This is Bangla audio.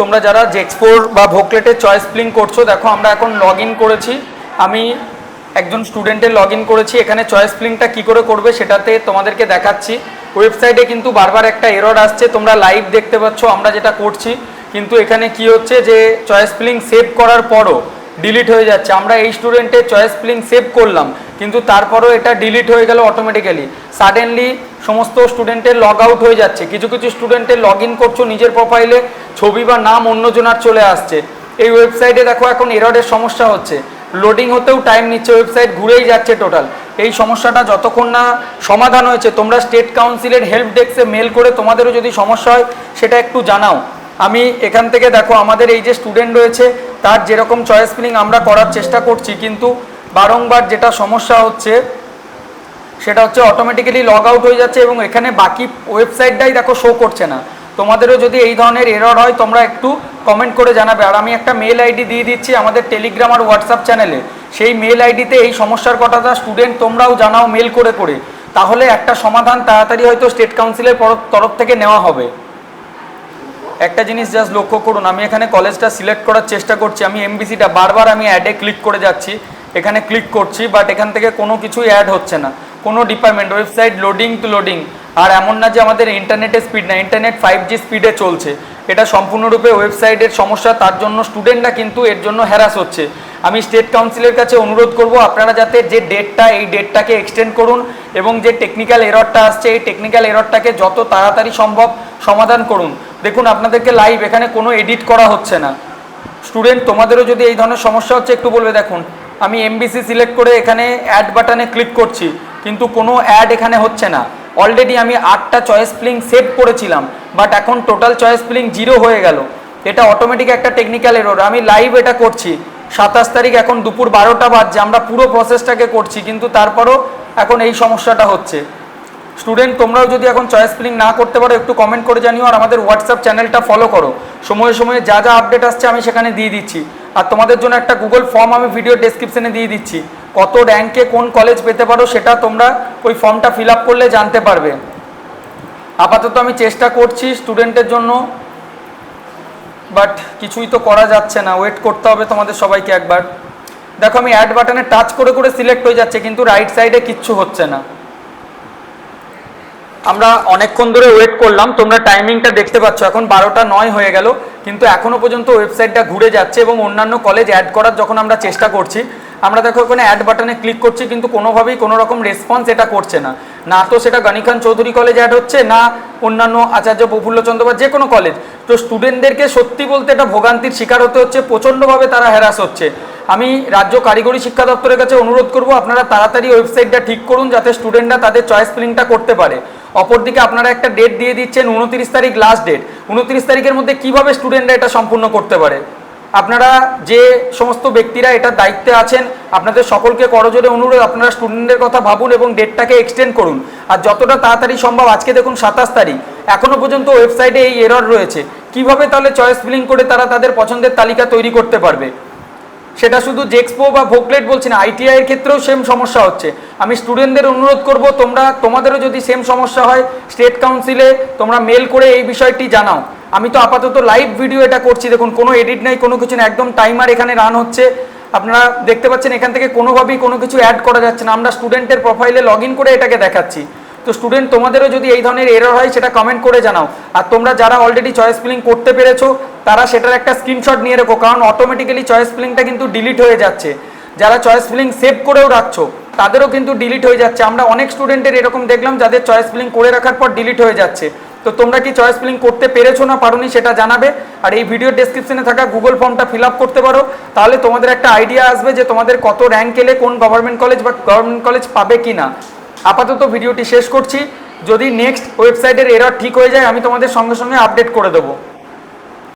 তোমরা যারা জেক্সপোর বা ভোকলেটের চয়েস প্লিং করছ, দেখো আমরা এখন লগ করেছি। আমি একজন স্টুডেন্টের লগ করেছি। এখানে চয়েস প্লিংটা কী করে করবে সেটাতে তোমাদেরকে দেখাচ্ছি। ওয়েবসাইটে কিন্তু বারবার একটা এরর আসছে, তোমরা লাইভ দেখতে পাচ্ছ, আমরা যেটা করছি। কিন্তু এখানে কি হচ্ছে যে, চয়েস প্লিং সেভ করার পরও ডিলিট হয়ে যাচ্ছে। আমরা এই স্টুডেন্টের চয়েস প্লিং সেভ করলাম, কিন্তু তারপরও এটা ডিলিট হয়ে গেল অটোমেটিক্যালি সাডেনলি সমস্ত স্টুডেন্টের লগ আউট হয়ে যাচ্ছে। কিছু কিছু স্টুডেন্টের লগ ইন করছ, নিজের প্রোফাইলে ছবি বা নাম অন্যজনার চলে আসছে। এই ওয়েবসাইটে দেখো এখন এররের সমস্যা হচ্ছে। লোডিং হতেও টাইম নিচ্ছে ওয়েবসাইট ঘুরেই যাচ্ছে টোটাল এই সমস্যাটা যতক্ষণ না সমাধান হয়েছে, তোমরা স্টেট কাউন্সিলের হেল্প ডেস্কে মেল করে তোমাদেরও যদি সমস্যা হয়, সেটা একটু জানাও। আমি এখান থেকে দেখো, আমাদের এই যে স্টুডেন্ট রয়েছে, তার যেরকম চয়েস ফিলিং আমরা করার চেষ্টা করছি, কিন্তু বারংবার যেটা সমস্যা হচ্ছে সেটা হচ্ছে অটোমেটিক্যালি লগ আউট হয়ে যাচ্ছে এবং এখানে বাকি ওয়েবসাইটটাই দেখো শো করছে না। তোমাদেরও যদি এই ধরনের এরর হয়, তোমরা একটু কমেন্ট করে জানাবে। আর আমি একটা মেল আইডি দিয়ে দিচ্ছি আমাদের টেলিগ্রাম আর হোয়াটসঅ্যাপ চ্যানেলে সেই মেল আইডিতে এই সমস্যার কথাটা স্টুডেন্ট তোমরাও জানাও মেল করে করে। তাহলে একটা সমাধান তাড়াতাড়ি হয়তো স্টেট কাউন্সিলের তরফ থেকে নেওয়া হবে। একটা জিনিস জাস্ট লক্ষ্য করুন, আমি এখানে কলেজটা সিলেক্ট করার চেষ্টা করছি। আমি এমবিসিটা বারবার আমি অ্যাডে ক্লিক করে যাচ্ছি। এখানে ক্লিক করছি বাট এখান থেকে কোনো কিছুই অ্যাড হচ্ছে না। কোনো department website loading to loading আর এমন না যে আমাদের ইন্টারনেটের স্পিড না ইন্টারনেট ফাইভ জি স্পিডে চলছে। এটা সম্পূর্ণরূপে ওয়েবসাইটের সমস্যা, তার জন্য স্টুডেন্টরা কিন্তু এর জন্য হ্যারাস হচ্ছে। আমি স্টেট কাউন্সিলের কাছে অনুরোধ করব, আপনারা যাতে যে ডেটটা এই ডেটটাকে এক্সটেন্ড করুন এবং যে টেকনিক্যাল এররটা আসছে, এই টেকনিক্যাল এররটাকে যত তাড়াতাড়ি সম্ভব সমাধান করুন। দেখুন, আপনাদেরকে লাইভ এখানে কোনো এডিট করা হচ্ছে না। স্টুডেন্ট তোমাদেরও যদি এই ধরনের সমস্যা হচ্ছে, একটু বলবে দেখুন। আমি এমবিসি সিলেক্ট করে এখানে অ্যাড বাটনে ক্লিক করছি। কিন্তু কোনো অ্যাড এখানে হচ্ছে না। অলরেডি আমি আটটা চয়েস ফিলিং সেভ করেছিলাম বাট এখন টোটাল চয়েস ফিলিং জিরো হয়ে গেল। এটা অটোমেটিক একটা টেকনিক্যাল এরর আমি লাইভ এটা করছি। সাতাশ তারিখ এখন দুপুর বারোটা বাজছে। আমরা পুরো প্রসেসটাকে করছি, কিন্তু তারপরও এখন এই সমস্যাটা হচ্ছে। স্টুডেন্ট তোমরাও যদি এখন চয়েস ফিলিং না করতে পারো, একটু কমেন্ট করে জানিও আর আমাদের হোয়াটসঅ্যাপ চ্যানেলটা ফলো করো। সময়ে সময়ে যা যা আপডেট আসছে আমি সেখানে দিয়ে দিচ্ছি। আর তোমাদের জন্য একটা গুগল ফর্ম আমি ভিডিও ডেসক্রিপশনে দিয়ে দিচ্ছি। কত র্যাঙ্কে কোন কলেজ পেতে পারো সেটা তোমরা ওই ফর্মটা ফিল করলে জানতে পারবে। আপাতত আমি চেষ্টা করছি স্টুডেন্টের জন্য বাট কিছুই তো করা যাচ্ছে না। ওয়েট করতে হবে তোমাদের সবাইকে একবার। দেখো, আমি অ্যাড বাটনে টাচ করে করে সিলেক্ট হয়ে যাচ্ছে, কিন্তু রাইট সাইডে কিচ্ছু হচ্ছে না। আমরা অনেকক্ষণ ধরে ওয়েট করলাম, তোমরা টাইমিংটা দেখতে পাচ্ছ। এখন বারোটা নয় হয়ে গেল, কিন্তু এখনও পর্যন্ত ওয়েবসাইটটা ঘুরে যাচ্ছে এবং অন্যান্য কলেজ অ্যাড করার যখন আমরা চেষ্টা করছি আমরা দেখো ওখানে অ্যাড বাটনে ক্লিক করছি, কিন্তু কোনোভাবেই কোনো রকম রেসপন্স এটা করছে না। না তো সেটা গানিখান চৌধুরী কলেজ অ্যাড হচ্ছে, না অন্যান্য আচার্য প্রফুল্লচন্দ্র বা যে কোনো কলেজ তো স্টুডেন্টদেরকে সত্যি বলতে এটা ভোগান্তির শিকার হতে হচ্ছে, প্রচণ্ডভাবে তারা হ্যারাস হচ্ছে। আমি রাজ্য কারিগরি শিক্ষা দপ্তরের কাছে অনুরোধ করব, আপনারা তাড়াতাড়ি ওয়েবসাইটটা ঠিক করুন, যাতে স্টুডেন্টরা তাদের চয়েস ফিলিংটা করতে পারে। অপরদিকে আপনারা একটা ডেট দিয়ে দিচ্ছেন, উনত্রিশ তারিখ লাস্ট ডেট উনত্রিশ তারিখের মধ্যে কীভাবে স্টুডেন্টরা এটা সম্পূর্ণ করতে পারে? আপনারা যে সমস্ত ব্যক্তিরা এটা দায়িত্বে আছেন, আপনাদের সকলকে করজোরে অনুরোধ, আপনারা স্টুডেন্টদের কথা ভাবুন এবং ডেটটাকে এক্সটেন্ড করুন। আর যতটা তাড়াতাড়ি সম্ভব, আজকে দেখুন সাতাশ তারিখ। এখনও পর্যন্ত ওয়েবসাইটে এই এরর রয়েছে। কীভাবে তাহলে চয়েস ফিলিং করে তারা তাদের পছন্দের তালিকা তৈরি করতে পারবে? সেটা শুধু জেক্সপো বা ভোকলেট বলছি না আইটিআই এর ক্ষেত্রেও সেম সমস্যা হচ্ছে। আমি স্টুডেন্টদের অনুরোধ করব, তোমরা, তোমাদেরও যদি সেম সমস্যা হয় স্টেট কাউন্সিলে তোমরা মেল করে এই বিষয়টি জানাও। আমি তো আপাতত লাইভ ভিডিও এটা করছি। দেখুন, কোনো এডিট নাই, কোনো কিছু না একদম টাইমার এখানে রান হচ্ছে। আপনারা দেখতে পাচ্ছেন, এখান থেকে কোনোভাবেই কোনো কিছু অ্যাড করা যাচ্ছে না। আমরা স্টুডেন্টের প্রোফাইলে লগ করে এটাকে দেখাচ্ছি। তো স্টুডেন্ট তোমাদেরও যদি এই ধরনের এরর হয়, সেটা কমেন্ট করে জানাও। আর তোমরা যারা অলরেডি চয়েস ফিলিং করতে পেরেছ, তারা সেটার একটা স্ক্রিনশট নিয়ে রেখো। কারণ অটোমেটিক্যালি চয়েস ফিলিংটা কিন্তু ডিলিট হয়ে যাচ্ছে। যারা চয়েস ফিলিং সেভ করেও রাখছো, তাদেরও কিন্তু ডিলিট হয়ে যাচ্ছে। আমরা অনেক স্টুডেন্টের এরকম দেখলাম, যাদের চয়েস ফিলিং করে রাখার পর ডিলিট হয়ে যাচ্ছে। তো তোমরা কি চয়েস ফিলিং করতে পেরেছ না পারোনি সেটা জানাবে। আর এই ভিডিও ডেসক্রিপশনে থাকা গুগল ফর্মটা ফিল আপ করতে পারো। তাহলে তোমাদের একটা আইডিয়া আসবে যে তোমাদের কত র্যাঙ্ক এলে কোন গভর্নমেন্ট কলেজ বা গভর্নমেন্ট কলেজ পাবে কি না আপাতত ভিডিওটি শেষ করছি। যদি নেক্সট ওয়েবসাইটের এরর ঠিক হয়ে যায়, আমি তোমাদের সঙ্গে সঙ্গে আপডেট করে দেবো।